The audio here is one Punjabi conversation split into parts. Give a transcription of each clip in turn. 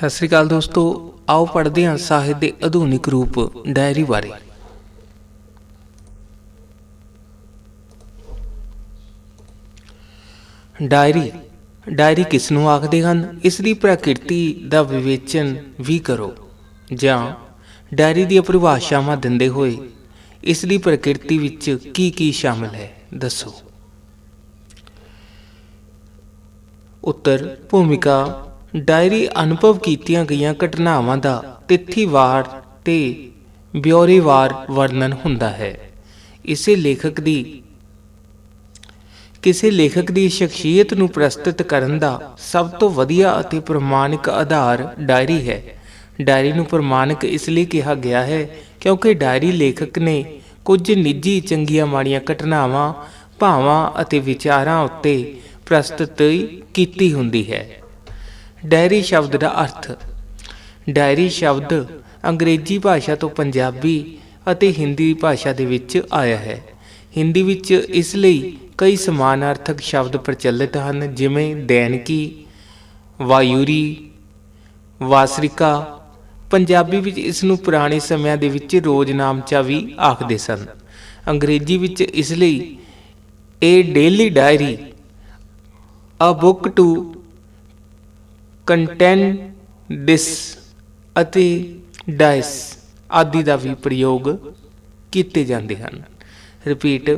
ਸਤਿ ਸ੍ਰੀ ਅਕਾਲ ਦੋਸਤੋ, ਆਓ ਪੜ੍ਹਦੇ ਹਾਂ ਸਾਹਿਤ ਦੇ ਆਧੁਨਿਕ ਰੂਪ ਡਾਇਰੀ ਬਾਰੇ। ਡਾਇਰੀ ਡਾਇਰੀ ਕਿਸ ਨੂੰ ਆਖਦੇ ਹਨ? ਇਸ ਦੀ ਪ੍ਰਕਿਰਤੀ ਦਾ ਵਿਵੇਚਨ ਵੀ ਕਰੋ, ਜਾਂ ਡਾਇਰੀ ਦੀਆਂ ਪਰਿਭਾਸ਼ਾਵਾਂ ਦਿੰਦੇ ਹੋਏ ਇਸ ਦੀ ਪ੍ਰਕਿਰਤੀ ਵਿੱਚ ਕੀ ਕੀ ਸ਼ਾਮਿਲ ਹੈ, ਦੱਸੋ। ਉੱਤਰ, ਭੂਮਿਕਾ ਡਾਇਰੀ ਅਨੁਭਵ ਕੀਤੀਆਂ ਗਈਆਂ ਘਟਨਾਵਾਂ ਦਾ ਤਿੱਥੀਵਾਰ ਤੇ ਬਿਉਰੇਵਾਰ ਵਰਣਨ ਹੁੰਦਾ ਹੈ। ਇਸੇ ਲੇਖਕ ਦੀ ਕਿਸੇ ਲੇਖਕ ਦੀ ਸ਼ਖਸੀਅਤ ਨੂੰ ਪ੍ਰਸਤੁਤ ਕਰਨ ਦਾ ਸਭ ਤੋਂ ਵਧੀਆ ਅਤੇ ਪ੍ਰਮਾਣਿਕ ਆਧਾਰ ਡਾਇਰੀ ਹੈ। ਡਾਇਰੀ ਨੂੰ ਪ੍ਰਮਾਣਿਕ ਇਸ ਲਈ ਕਿਹਾ ਗਿਆ ਹੈ ਕਿਉਂਕਿ ਡਾਇਰੀ ਲੇਖਕ ਨੇ ਕੁਝ ਨਿੱਜੀ ਚੰਗੀਆਂ ਮਾੜੀਆਂ ਘਟਨਾਵਾਂ, ਭਾਵਾਂ ਅਤੇ ਵਿਚਾਰਾਂ ਉੱਤੇ ਪ੍ਰਸਤੁਤ ਕੀਤੀ ਹੁੰਦੀ ਹੈ। ਡਾਇਰੀ ਸ਼ਬਦ ਦਾ ਅਰਥ। ਡਾਇਰੀ ਸ਼ਬਦ ਅੰਗਰੇਜ਼ੀ ਭਾਸ਼ਾ ਤੋਂ ਪੰਜਾਬੀ ਅਤੇ ਹਿੰਦੀ ਭਾਸ਼ਾ ਦੇ ਵਿੱਚ ਆਇਆ ਹੈ। ਹਿੰਦੀ ਵਿੱਚ ਇਸ ਲਈ ਕਈ ਸਮਾਨਾਰਥਕ ਸ਼ਬਦ ਪ੍ਰਚਲਿਤ ਹਨ, ਜਿਵੇਂ ਦੈਨਕੀ, ਵਾਯੂਰੀ, ਵਾਸਰਿਕਾ। ਪੰਜਾਬੀ ਵਿੱਚ ਇਸ ਨੂੰ ਪੁਰਾਣੇ ਸਮਿਆਂ ਦੇ ਵਿੱਚ ਰੋਜ਼ ਨਾਮਚਾ ਵੀ ਆਖਦੇ ਸਨ। ਅੰਗਰੇਜ਼ੀ ਵਿੱਚ ਇਸ ਲਈ ਇਹ daily diary, a book to content this ਅਤੇ ਡਾਇਸ ਆਦਿ ਦਾ ਵੀ ਪ੍ਰਯੋਗ ਕੀਤੇ ਜਾਂਦੇ ਹਨ। ਰਿਪੀਟ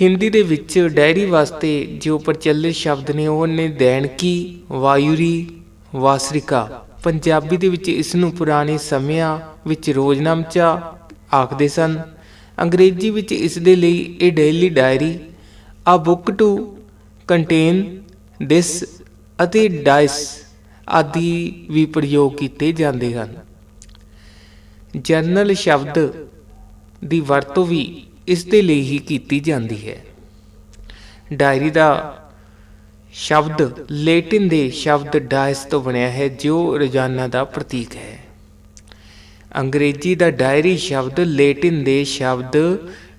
ਹਿੰਦੀ ਦੇ ਵਿੱਚ ਡਾਇਰੀ ਵਾਸਤੇ ਜੋ ਪ੍ਰਚਲਿਤ ਸ਼ਬਦ ਨੇ ਉਹ ਨੇ ਦੈਣਕੀ ਵਾਯੂਰੀ, ਵਾਸਰਿਕਾ, ਪੰਜਾਬੀ ਦੇ ਵਿੱਚ ਇਸ ਨੂੰ ਪੁਰਾਣੇ ਸਮਿਆਂ ਵਿੱਚ ਰੋਜ਼ਨਾਮਚਾ ਆਖਦੇ ਸਨ। ਅੰਗਰੇਜ਼ੀ ਵਿੱਚ ਇਸ ਦੇ ਲਈ ਇਹ daily diary a book to contain this ਅਤੇ ਡਾਈਸ ਆਦਿ ਵੀ ਪ੍ਰਯੋਗ ਕੀਤੇ ਜਾਂਦੇ ਹਨ। ਜਰਨਲ ਸ਼ਬਦ ਦੀ ਵਰਤੋਂ ਵੀ ਇਸ ਦੇ ਲਈ ਹੀ ਕੀਤੀ ਜਾਂਦੀ ਹੈ। ਡਾਇਰੀ ਦਾ ਸ਼ਬਦ ਲੈਟਿਨ ਦੇ ਸ਼ਬਦ ਡਾਇਸ ਤੋਂ ਬਣਿਆ ਹੈ, ਜੋ ਰੋਜ਼ਾਨਾ ਦਾ ਪ੍ਰਤੀਕ ਹੈ। ਅੰਗਰੇਜ਼ੀ ਦਾ ਡਾਇਰੀ ਸ਼ਬਦ ਲੈਟਿਨ ਦੇ ਸ਼ਬਦ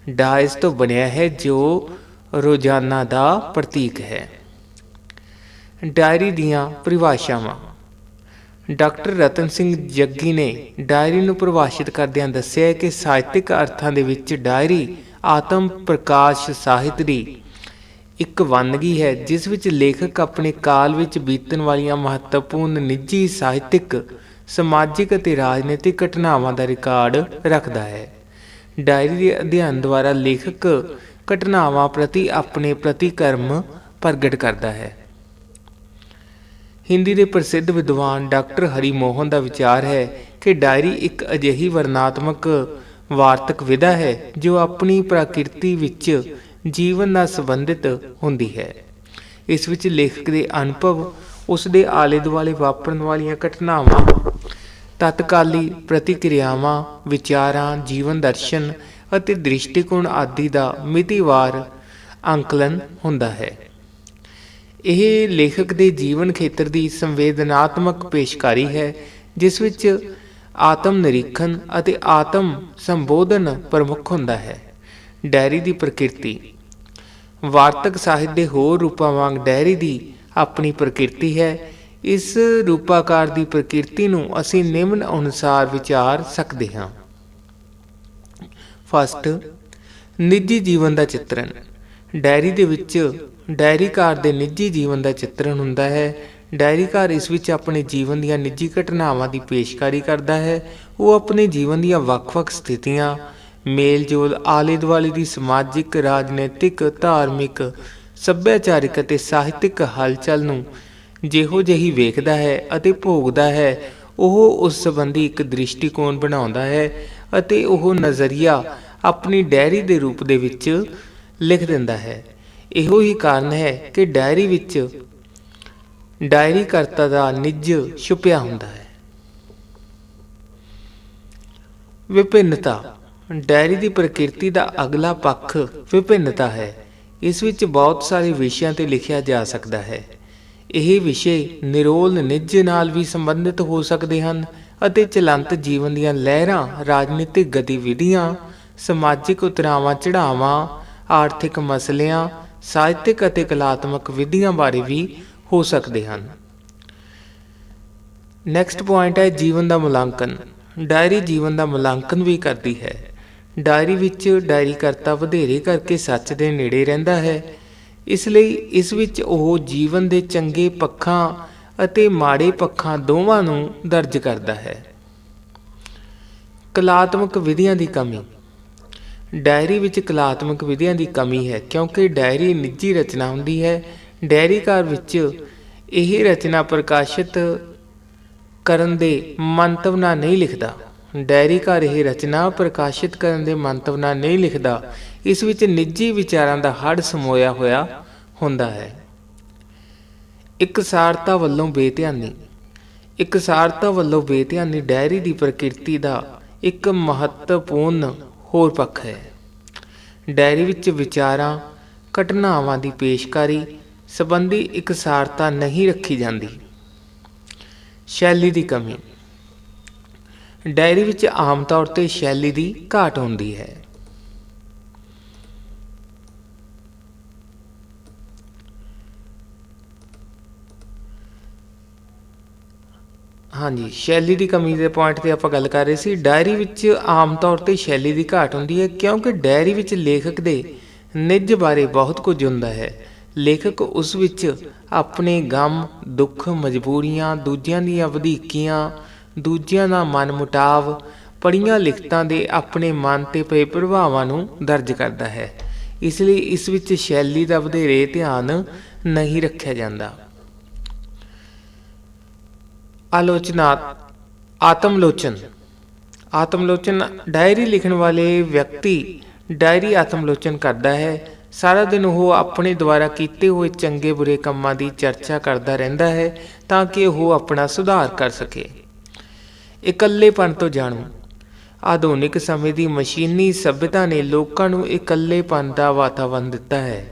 ਡਾਇਸ ਤੋਂ ਬਣਿਆ ਹੈ, ਜੋ ਰੋਜ਼ਾਨਾ ਦਾ ਪ੍ਰਤੀਕ ਹੈ। ਡਾਇਰੀ ਦੀਆਂ ਪਰਿਭਾਸ਼ਾਵਾਂ। ਡਾਕਟਰ ਰਤਨ ਸਿੰਘ ਜੱਗੀ ਨੇ ਡਾਇਰੀ ਨੂੰ ਪਰਿਭਾਸ਼ਿਤ ਕਰਦਿਆਂ ਦੱਸਿਆ ਕਿ ਸਾਹਿਤਿਕ ਅਰਥਾਂ ਦੇ ਵਿੱਚ ਡਾਇਰੀ ਆਤਮ ਪ੍ਰਕਾਸ਼ ਸਾਹਿਤ ਦੀ ਇੱਕ ਵੰਨਗੀ ਹੈ, ਜਿਸ ਵਿੱਚ ਲੇਖਕ ਆਪਣੇ ਕਾਲ ਵਿੱਚ ਬੀਤਣ ਵਾਲੀਆਂ ਮਹੱਤਵਪੂਰਨ ਨਿੱਜੀ ਸਾਹਿਤਿਕ, ਸਮਾਜਿਕ ਅਤੇ ਰਾਜਨੀਤਿਕ ਘਟਨਾਵਾਂ ਦਾ ਰਿਕਾਰਡ ਰੱਖਦਾ ਹੈ। ਡਾਇਰੀ ਦੇ ਅਧਿਐਨ ਦੁਆਰਾ ਲੇਖਕ ਘਟਨਾਵਾਂ ਪ੍ਰਤੀ ਆਪਣੇ ਪ੍ਰਤੀਕਰਮ ਪ੍ਰਗਟ ਕਰਦਾ ਹੈ। ਹਿੰਦੀ ਦੇ ਪ੍ਰਸਿੱਧ ਵਿਦਵਾਨ ਡਾਕਟਰ ਹਰੀ ਮੋਹਨ ਦਾ ਵਿਚਾਰ ਹੈ ਕਿ ਡਾਇਰੀ ਇੱਕ ਅਜਿਹੀ ਵਰਣਾਤਮਕ ਵਾਰਤਕ ਵਿਧਾ ਹੈ ਜੋ ਆਪਣੀ ਪ੍ਰਕਿਰਤੀ ਵਿੱਚ ਜੀਵਨ ਨਾਲ ਸੰਬੰਧਿਤ ਹੁੰਦੀ ਹੈ। ਇਸ ਵਿੱਚ ਲੇਖਕ ਦੇ ਅਨੁਭਵ, ਉਸ ਦੇ ਆਲੇ ਦੁਆਲੇ ਵਾਪਰਨ ਵਾਲੀਆਂ ਘਟਨਾਵਾਂ, ਤਤਕਾਲੀ ਪ੍ਰਤੀਕਿਰਿਆਵਾਂ, ਵਿਚਾਰਾਂ, ਜੀਵਨ ਦਰਸ਼ਨ ਅਤੇ ਦ੍ਰਿਸ਼ਟੀਕੋਣ ਆਦਿ ਦਾ ਮਿਤੀਵਾਰ ਅੰਕਲਨ ਹੁੰਦਾ ਹੈ। ਇਹ ਲੇਖਕ ਦੇ ਜੀਵਨ ਖੇਤਰ ਦੀ ਸੰਵੇਦਨਾਤਮਕ ਪੇਸ਼ਕਾਰੀ ਹੈ, ਜਿਸ ਵਿੱਚ ਆਤਮ ਨਿਰੀਖਣ ਅਤੇ ਆਤਮ ਸੰਬੋਧਨ ਪ੍ਰਮੁੱਖ ਹੁੰਦਾ ਹੈ। ਡਾਇਰੀ ਦੀ ਪ੍ਰਕਿਰਤੀ। ਵਾਰਤਕ ਸਾਹਿਤ ਦੇ ਹੋਰ ਰੂਪਾਂ ਵਾਂਗ ਡਾਇਰੀ ਦੀ ਆਪਣੀ ਪ੍ਰਕਿਰਤੀ ਹੈ। ਇਸ ਰੂਪਾਕਾਰ ਦੀ ਪ੍ਰਕਿਰਤੀ ਨੂੰ ਅਸੀਂ ਨਿਮਨ ਅਨੁਸਾਰ ਵਿਚਾਰ ਸਕਦੇ ਹਾਂ। ਫਸਟ, ਨਿੱਜੀ ਜੀਵਨ ਦਾ ਚਿੱਤਰਣ ਡਾਇਰੀ ਦੇ ਵਿੱਚ ਡਾਇਰੀਕਾਰ ਦੇ ਨਿੱਜੀ ਜੀਵਨ ਦਾ ਚਿੱਤਰਣ ਹੁੰਦਾ ਹੈ। ਡਾਇਰੀਕਾਰ ਇਸ ਵਿੱਚ ਆਪਣੇ ਜੀਵਨ ਦੀਆਂ ਨਿੱਜੀ ਘਟਨਾਵਾਂ ਦੀ ਪੇਸ਼ਕਾਰੀ ਕਰਦਾ ਹੈ। ਉਹ ਆਪਣੇ ਜੀਵਨ ਦੀਆਂ ਵੱਖ-ਵੱਖ ਸਥਿਤੀਆਂ, ਮੇਲ-ਜੋਲ, ਆਲੇ-ਦੁਆਲੇ ਦੀ ਸਮਾਜਿਕ, ਰਾਜਨੀਤਿਕ, ਧਾਰਮਿਕ, ਸੱਭਿਆਚਾਰਿਕ ਅਤੇ ਸਾਹਿਤਿਕ ਹਲਚਲ ਨੂੰ ਜਿਹੋ ਜਿਹੀ ਵੇਖਦਾ ਹੈ ਅਤੇ ਭੋਗਦਾ ਹੈ, ਉਹ ਉਸ ਸੰਬੰਧੀ ਇੱਕ ਦ੍ਰਿਸ਼ਟੀਕੋਣ ਬਣਾਉਂਦਾ ਹੈ ਅਤੇ ਉਹ ਨਜ਼ਰੀਆ ਆਪਣੀ ਡਾਇਰੀ ਦੇ ਰੂਪ ਦੇ ਵਿੱਚ ਲਿਖ ਦਿੰਦਾ ਹੈ। ਇਹੋ ਹੀ ਕਾਰਨ ਹੈ ਕਿ ਡਾਇਰੀ ਵਿੱਚ ਡਾਇਰੀ ਕਰਤਾ ਦਾ ਨਿੱਜ ਛੁਪਿਆ ਹੁੰਦਾ ਹੈ। ਵਿਭਿੰਨਤਾ। ਡਾਇਰੀ ਦੀ ਪ੍ਰਕਿਰਤੀ ਦਾ ਅਗਲਾ ਪੱਖ ਵਿਭਿੰਨਤਾ ਹੈ। ਇਸ ਵਿੱਚ ਬਹੁਤ ਸਾਰੇ ਵਿਸ਼ਿਆਂ ਤੇ ਲਿਖਿਆ ਜਾ ਸਕਦਾ ਹੈ। ਇਹ ਵਿਸ਼ੇ ਨਿਰੋਲ ਨਿੱਜ ਨਾਲ ਵੀ ਸੰਬੰਧਿਤ ਹੋ ਸਕਦੇ ਹਨ ਅਤੇ ਚਲੰਤ ਜੀਵਨ ਦੀਆਂ ਲਹਿਰਾਂ, ਰਾਜਨੀਤਿਕ ਗਤੀਵਿਧੀਆਂ, ਸਮਾਜਿਕ ਉਤਰਾਵਾਂ ਚੜਾਵਾਂ ਆਰਥਿਕ ਮਸਲਿਆਂ ਸਾਹਿਤਿਕ ਅਤੇ ਕਲਾਤਮਕ ਵਿਧੀਆਂ ਬਾਰੇ ਵੀ ਹੋ ਸਕਦੇ ਹਨ। ਨੈਕਸਟ ਪੁਆਇੰਟ ਹੈ ਜੀਵਨ ਦਾ ਮੁਲਾਂਕਣ ਡਾਇਰੀ ਜੀਵਨ ਦਾ ਮੁਲਾਂਕਣ ਵੀ ਕਰਦੀ ਹੈ। ਡਾਇਰੀ ਵਿੱਚ ਡਾਇਰੀ ਕਰਤਾ ਵਧੇਰੇ ਕਰਕੇ ਸੱਚ ਦੇ ਨੇੜੇ ਰਹਿੰਦਾ ਹੈ। ਇਸ ਲਈ ਇਸ ਵਿੱਚ ਉਹ ਜੀਵਨ ਦੇ ਚੰਗੇ ਪੱਖਾਂ ਅਤੇ ਮਾੜੇ ਪੱਖਾਂ ਦੋਵਾਂ ਨੂੰ ਦਰਜ ਕਰਦਾ ਹੈ। ਕਲਾਤਮਕ ਵਿਧੀਆਂ ਦੀ ਕਮੀ। ਡਾਇਰੀ ਵਿੱਚ ਕਲਾਤਮਕ ਵਿਧੀਆਂ ਦੀ ਕਮੀ ਹੈ, ਕਿਉਂਕਿ ਡਾਇਰੀ ਨਿੱਜੀ ਰਚਨਾ ਹੁੰਦੀ ਹੈ। ਡਾਇਰੀਕਾਰ ਵਿੱਚ ਇਹ ਰਚਨਾ ਪ੍ਰਕਾਸ਼ਿਤ ਕਰਨ ਦੇ ਮੰਤਵ ਨਾਲ ਨਹੀਂ ਲਿਖਦਾ। ਡਾਇਰੀਕਾਰ ਇਹ ਰਚਨਾ ਪ੍ਰਕਾਸ਼ਿਤ ਕਰਨ ਦੇ ਮੰਤਵ ਨਾਲ ਨਹੀਂ ਲਿਖਦਾ। ਇਸ ਵਿੱਚ ਨਿੱਜੀ ਵਿਚਾਰਾਂ ਦਾ ਹੜ ਸਮੋਇਆ ਹੋਇਆ ਹੁੰਦਾ ਹੈ। ਇਕਸਾਰਤਾ ਵੱਲੋਂ ਬੇਧਿਆਨੀ। ਇਕਸਾਰਤਾ ਵੱਲੋਂ ਬੇਧਿਆਨੀ ਡਾਇਰੀ ਦੀ ਪ੍ਰਕਿਰਤੀ ਦਾ ਇੱਕ ਮਹੱਤਵਪੂਰਨ ਹੋਰ ਪੱਖ ਹੈ। ਡਾਇਰੀ ਵਿੱਚ ਵਿਚਾਰਾਂ, ਘਟਨਾਵਾਂ ਦੀ ਪੇਸ਼ਕਾਰੀ ਸੰਬੰਧੀ ਇਕਸਾਰਤਾ ਨਹੀਂ ਰੱਖੀ ਜਾਂਦੀ। ਸ਼ੈਲੀ ਦੀ ਕਮੀ। ਡਾਇਰੀ ਵਿੱਚ ਆਮ ਤੌਰ ਤੇ ਸ਼ੈਲੀ ਦੀ ਘਾਟ ਹੁੰਦੀ ਹੈ। ਹਾਂਜੀ, ਸ਼ੈਲੀ ਦੀ ਕਮੀ ਦੇ ਪੁਆਇੰਟ ਤੇ ਆਪਾਂ ਗੱਲ ਕਰ ਰਹੇ ਸੀ। ਡਾਇਰੀ ਵਿੱਚ ਆਮ ਤੌਰ ਤੇ ਸ਼ੈਲੀ ਦੀ ਘਾਟ ਹੁੰਦੀ ਹੈ ਕਿਉਂਕਿ ਡਾਇਰੀ ਵਿੱਚ ਲੇਖਕ ਦੇ ਨਿੱਜ ਬਾਰੇ ਬਹੁਤ ਕੁਝ ਹੁੰਦਾ ਹੈ। ਲੇਖਕ ਉਸ ਵਿੱਚ ਆਪਣੇ ਗਮ, ਦੁੱਖ, ਮਜਬੂਰੀਆਂ, ਦੂਜਿਆਂ ਦੀਆਂ ਵਧੀਕੀਆਂ, ਦੂਜਿਆਂ ਦਾ ਮਨ ਮੁਟਾਵ ਪੜੀਆਂ ਲਿਖਤਾਂ ਦੇ ਆਪਣੇ ਮਨ ਤੇ ਪਏ ਪ੍ਰਭਾਵਾਂ ਨੂੰ ਦਰਜ ਕਰਦਾ ਹੈ। ਇਸ ਲਈ ਇਸ ਵਿੱਚ ਸ਼ੈਲੀ ਦਾ ਵਧੇਰੇ ਧਿਆਨ ਨਹੀਂ ਰੱਖਿਆ ਜਾਂਦਾ। ਆਲੋਚਨਾ ਆਤਮਲੋਚਨ। ਆਤਮਲੋਚਨ ਡਾਇਰੀ ਲਿਖਣ ਵਾਲੇ ਵਿਅਕਤੀ ਡਾਇਰੀ ਆਤਮਲੋਚਨ ਕਰਦਾ ਹੈ। ਸਾਰਾ ਦਿਨ ਉਹ ਆਪਣੇ ਦੁਆਰਾ ਕੀਤੇ ਹੋਏ ਚੰਗੇ ਬੁਰੇ ਕੰਮਾਂ ਦੀ ਚਰਚਾ ਕਰਦਾ ਰਹਿੰਦਾ ਹੈ ਤਾਂ ਕਿ ਉਹ ਆਪਣਾ ਸੁਧਾਰ ਕਰ ਸਕੇ। ਇਕੱਲੇਪਣ ਤੋਂ ਜਾਣੂ, ਆਧੁਨਿਕ ਸਮੇਂ ਦੀ ਮਸ਼ੀਨੀ ਸਭਿਅਤਾ ਨੇ ਲੋਕਾਂ ਨੂੰ ਇਕੱਲੇਪਣ ਦਾ ਵਾਤਾਵਰਣ ਦਿੱਤਾ ਹੈ।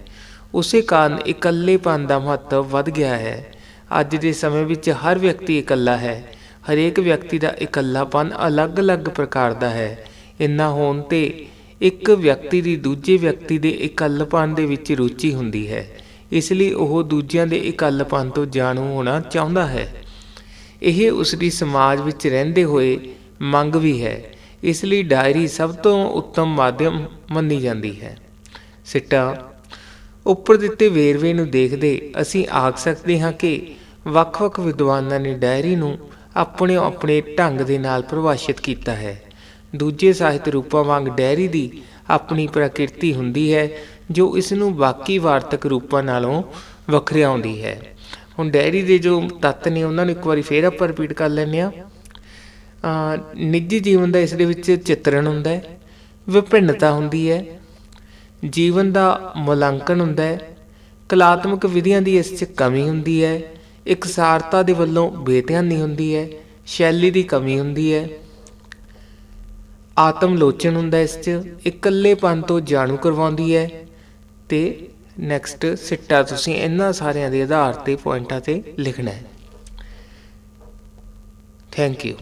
ਉਸੇ ਕਾਰਨ ਇਕੱਲੇਪਣ ਦਾ ਮਹੱਤਵ ਵੱਧ ਗਿਆ ਹੈ। ਅੱਜ ਦੇ ਸਮੇਂ ਵਿੱਚ ਹਰ ਵਿਅਕਤੀ ਇਕੱਲਾ ਹੈ। ਹਰੇਕ ਵਿਅਕਤੀ ਦਾ ਇਕੱਲਾਪਨ ਅਲੱਗ-ਅਲੱਗ ਪ੍ਰਕਾਰ ਦਾ ਹੈ। ਇੰਨਾ ਹੋਣ ਤੇ ਇੱਕ ਵਿਅਕਤੀ ਦੀ ਦੂਜੇ ਵਿਅਕਤੀ ਦੇ ਇਕੱਲਪਨ ਦੇ ਵਿੱਚ ਰੁਚੀ ਹੁੰਦੀ ਹੈ। ਇਸ ਲਈ ਉਹ ਦੂਜਿਆਂ ਦੇ ਇਕੱਲਪਨ ਤੋਂ ਜਾਣੂ ਹੋਣਾ ਚਾਹੁੰਦਾ ਹੈ। ਇਹ ਉਸ ਦੀ ਸਮਾਜ ਵਿੱਚ ਰਹਿੰਦੇ ਹੋਏ ਮੰਗ ਵੀ ਹੈ। ਇਸ ਲਈ ਡਾਇਰੀ ਸਭ ਤੋਂ ਉੱਤਮ ਮਾਧਿਅਮ ਮੰਨੀ ਜਾਂਦੀ ਹੈ। ਸਿੱਟਾ, ਉੱਪਰ ਦਿੱਤੇ ਵੇਰਵੇ ਨੂੰ ਦੇਖਦੇ ਅਸੀਂ ਆਖ ਸਕਦੇ ਹਾਂ ਕਿ ਵੱਖ-ਵੱਖ ਵਿਦਵਾਨਾਂ ਨੇ ਡਾਇਰੀ ਨੂੰ ਆਪਣੇ ਆਪਣੇ ਢੰਗ ਦੇ ਨਾਲ ਪਰਿਭਾਸ਼ਿਤ ਕੀਤਾ ਹੈ। ਦੂਜੇ ਸਾਹਿਤ ਰੂਪਾਂ ਵਾਂਗ ਡਾਇਰੀ ਦੀ ਆਪਣੀ ਪ੍ਰਕਿਰਤੀ ਹੁੰਦੀ ਹੈ, ਜੋ ਇਸ ਨੂੰ ਬਾਕੀ ਵਾਰਤਕ ਰੂਪਾਂ ਨਾਲੋਂ ਵੱਖਰਿਆਉਂਦੀ ਹੈ। ਹੁਣ ਡਾਇਰੀ ਦੇ ਜੋ ਤੱਤ ਨੇ, ਉਹਨਾਂ ਨੂੰ ਇੱਕ ਵਾਰੀ ਫੇਰ ਆਪਾਂ ਰਿਪੀਟ ਕਰ ਲੈਂਦੇ ਆ ਨਿੱਜੀ ਜੀਵਨ ਦਾ ਇਸ ਦੇ ਵਿੱਚ ਚਿੱਤਰਣ ਹੁੰਦਾ ਹੈ, ਵਿਭਿੰਨਤਾ ਹੁੰਦੀ ਹੈ, ਜੀਵਨ ਦਾ ਮੁਲਾਂਕਣ ਹੁੰਦਾ ਹੈ, ਕਲਾਤਮਕ ਵਿਧੀਆਂ ਦੀ ਇਸ 'ਚ ਕਮੀ ਹੁੰਦੀ ਹੈ ਇਕਸਾਰਤਾ ਦੇ ਵੱਲੋਂ ਬੇਧਿਆਨੀ ਹੁੰਦੀ ਹੈ, ਸ਼ੈਲੀ ਦੀ ਕਮੀ ਹੁੰਦੀ ਹੈ। ਆਤਮ ਲੋਚਨ ਹੁੰਦਾ ਇਸ 'ਚ, ਇਕੱਲੇਪਨ ਤੋਂ ਜਾਣੂ ਕਰਵਾਉਂਦੀ ਹੈ। ਤੇ ਨੈਕਸਟ ਸਿੱਟਾ ਤੁਸੀਂ ਇਹਨਾਂ ਸਾਰਿਆਂ ਦੇ ਆਧਾਰ ਤੇ ਪੁਆਇੰਟਾਂ ਤੇ ਲਿਖਣਾ ਹੈ। Thank you